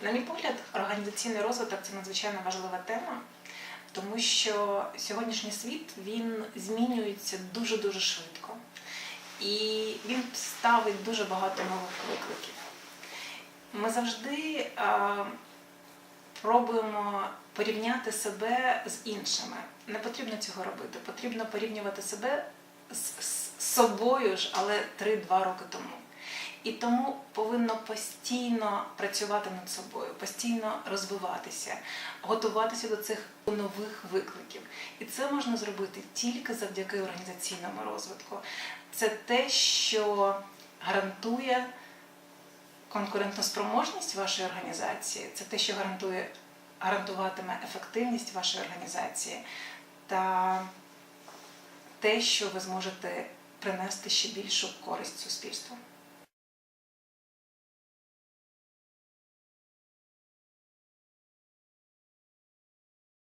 На мій погляд, організаційний розвиток це надзвичайно важлива тема, тому що сьогоднішній світ він змінюється дуже дуже швидко. І він ставить дуже багато нових викликів. Ми завжди а, пробуємо порівняти себе з іншими. Не потрібно цього робити. Потрібно порівнювати себе з, з собою ж, але 3-2 роки тому. І тому повинно постійно працювати над собою, постійно розвиватися, готуватися до цих нових викликів. І це можна зробити тільки завдяки організаційному розвитку. Це те, що гарантує конкурентоспроможність вашої організації, це те, що гарантує, гарантуватиме ефективність вашої організації та те, що ви зможете принести ще більшу користь суспільству.